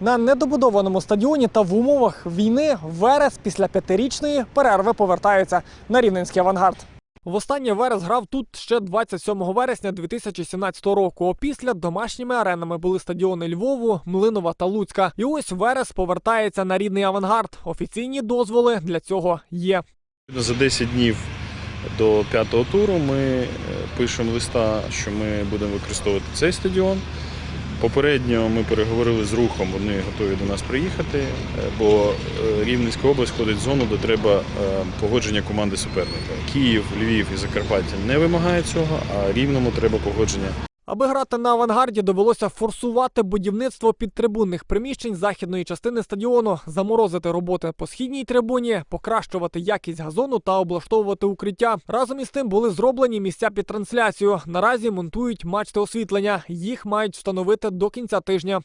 На недобудованому стадіоні та в умовах війни Верес після п'ятирічної перерви повертається на рівненський авангард. Востаннє Верес грав тут ще 27 вересня 2017 року. Опісля домашніми аренами були стадіони Львову, Млинова та Луцька. І ось Верес повертається на рідний авангард. Офіційні дозволи для цього є. За 10 днів до п'ятого туру ми е, пишемо листа, що ми будемо використовувати цей стадіон. Попередньо ми переговорили з рухом, вони готові до нас приїхати, е, бо е, Рівненська область входить в зону, де треба е, погодження команди суперника. Київ, Львів і Закарпаття не вимагають цього, а Рівному треба погодження Аби грати на авангарді, довелося форсувати будівництво підтрибунних приміщень західної частини стадіону, заморозити роботи по східній трибуні, покращувати якість газону та облаштовувати укриття. Разом із тим були зроблені місця під трансляцію. Наразі монтують мачти освітлення. Їх мають встановити до кінця тижня.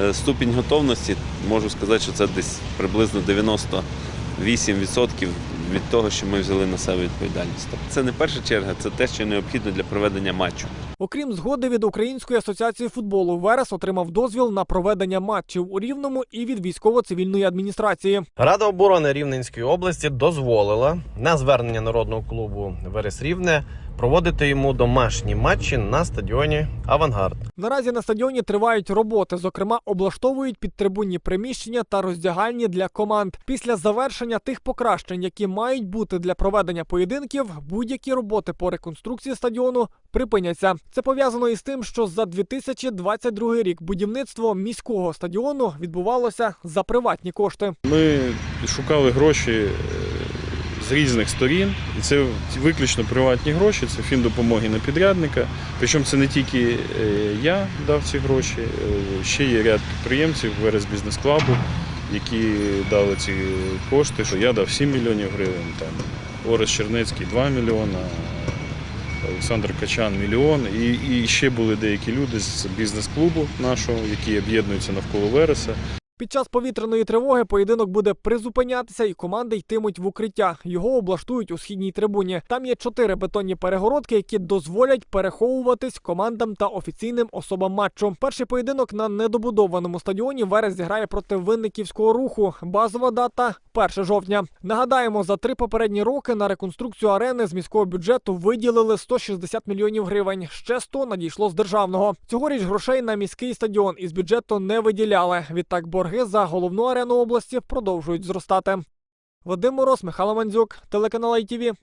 Е, Ступінь готовності можу сказати, що це десь приблизно 98% від того, що ми взяли на себе відповідальність. Тобто Це не перша черга, це те, що необхідно для проведення матчу. Окрім згоди від Української асоціації футболу, Верес отримав дозвіл на проведення матчів у Рівному і від військово-цивільної адміністрації. Рада оборони Рівненської області дозволила на звернення народного клубу Верес Рівне проводити йому домашні матчі на стадіоні Авангард. Наразі на стадіоні тривають роботи. Зокрема, облаштовують підтрибунні приміщення та роздягальні для команд. Після завершення тих покращень, які мають бути для проведення поєдинків, будь-які роботи по реконструкції стадіону припиняться. Це пов'язано із тим, що за 2022 рік будівництво міського стадіону відбувалося за приватні кошти. Ми шукали гроші з різних сторін, і це виключно приватні гроші, це фін допомоги на підрядника. Причому це не тільки е, я дав ці гроші, е, ще є ряд підприємців Верес Бізнес Клабу, які дали ці кошти. Що я дав 7 мільйонів гривень, там Орес Чернецький 2 мільйона. Олександр Качан мільйон. І, і ще були деякі люди з бізнес-клубу нашого, які об'єднуються навколо Вереса. Під час повітряної тривоги поєдинок буде призупинятися, і команди йтимуть в укриття. Його облаштують у східній трибуні. Там є чотири бетонні перегородки, які дозволять переховуватись командам та офіційним особам матчу. Перший поєдинок на недобудованому стадіоні Верес зіграє проти винниківського руху. Базова дата 1 жовтня. Нагадаємо, за три попередні роки на реконструкцію арени з міського бюджету виділили 160 мільйонів гривень. Ще 100 надійшло з державного. Цьогоріч грошей на міський стадіон із бюджету не виділяли. Відтак борги за головну арену області продовжують зростати. Вадим Мороз, Михайло Мандзюк, телеканал ITV.